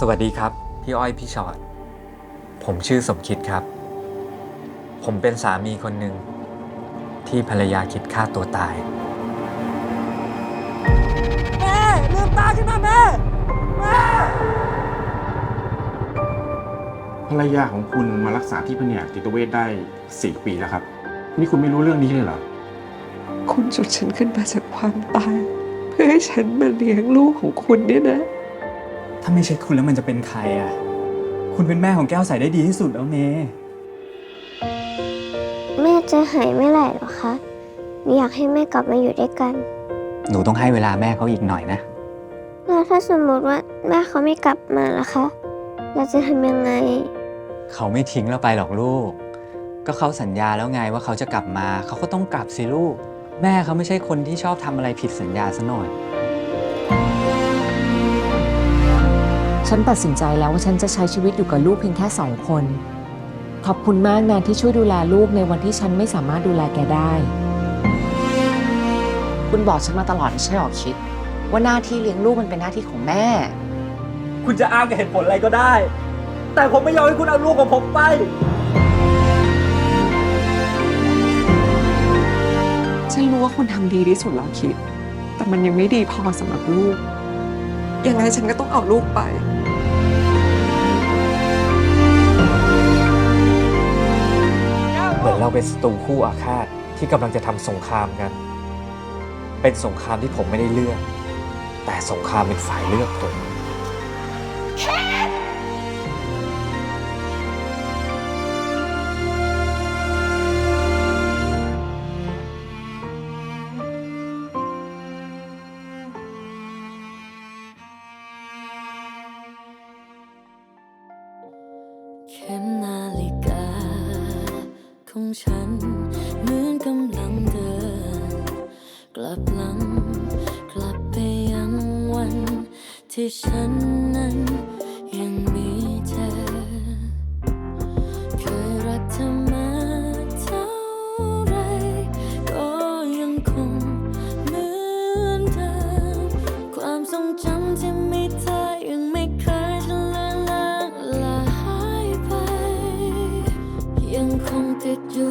สวัสดีครับ พี่อ้อยพี่ชอตผมชื่อสมคิดครับ ผมเป็นสามีคนหนึ่งที่ภรรยาคิดฆ่าตัวตาย แม่ลืมตาขึ้นมาแม่ แม่ ภรรยาของคุณมารักษาที่แผนกจิตเวชได้ 4 ปีแล้วครับ นี่คุณไม่รู้เรื่องนี้เลยเหรอ คุณจุดฉันขึ้นมาจากความตาย เพื่อให้ฉันมาเลี้ยงลูกของคุณเนี่ยนะ ถ้าไม่ใช่คุณแล้วมันจะเป็นใครอะ คุณเป็นแม่ของแก้วใสได้ดีที่สุดแล้วเมย์แม่จะหายเมื่อไหร่หรอคะหนูอยากให้แม่กลับมาอยู่ด้วยกัน หนูต้องให้เวลาแม่เขาอีกหน่อยนะ แล้วถ้าสมมติว่าแม่เขาไม่กลับมาล่ะคะ เราจะทำยังไง เขาไม่ทิ้งเราไปหรอกลูก ก็เขาสัญญาแล้วไงว่าเขาจะกลับมา เขาก็ต้องกลับสิลูก แม่เขาไม่ใช่คนที่ชอบทำอะไรผิดสัญญาซะหน่อย ฉันตัดสินใจแล้วว่าฉันจะใช้ชีวิตอยู่กับลูกเพียงแค่สองคน ขอบคุณมากนะที่ช่วยดูแลลูกในวันที่ฉันไม่สามารถดูแลแกได้ คุณบอกฉันมาตลอดไม่ใช่หรอคิด ว่าหน้าที่เลี้ยงลูกมันเป็นหน้าที่ของแม่ คุณจะอ้างกับเหตุผลอะไรก็ได้ แต่ผมไม่ยอมให้คุณเอาลูกของผมไป ฉันรู้ว่าคุณทำดีที่สุดแล้วคิด แต่มันยังไม่ดีพอสำหรับลูก ยังไงฉันก็ต้องเอาลูกไป เหมือนเราเป็นศัตรูคู่อาฆาตที่กำลังจะทำสงครามกัน เป็นสงครามที่ผมไม่ได้เลือก แต่สงครามเป็นฝ่ายเลือกผมเข็มน ของฉัน เหมือนกำลังเดิน กลับหลัง กลับไปยังวันที่ฉันนั้น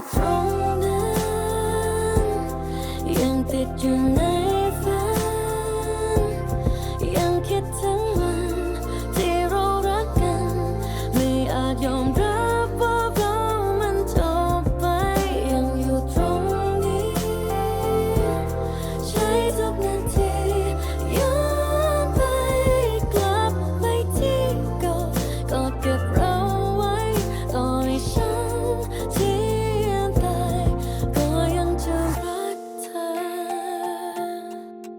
tombe, rien t'est tué.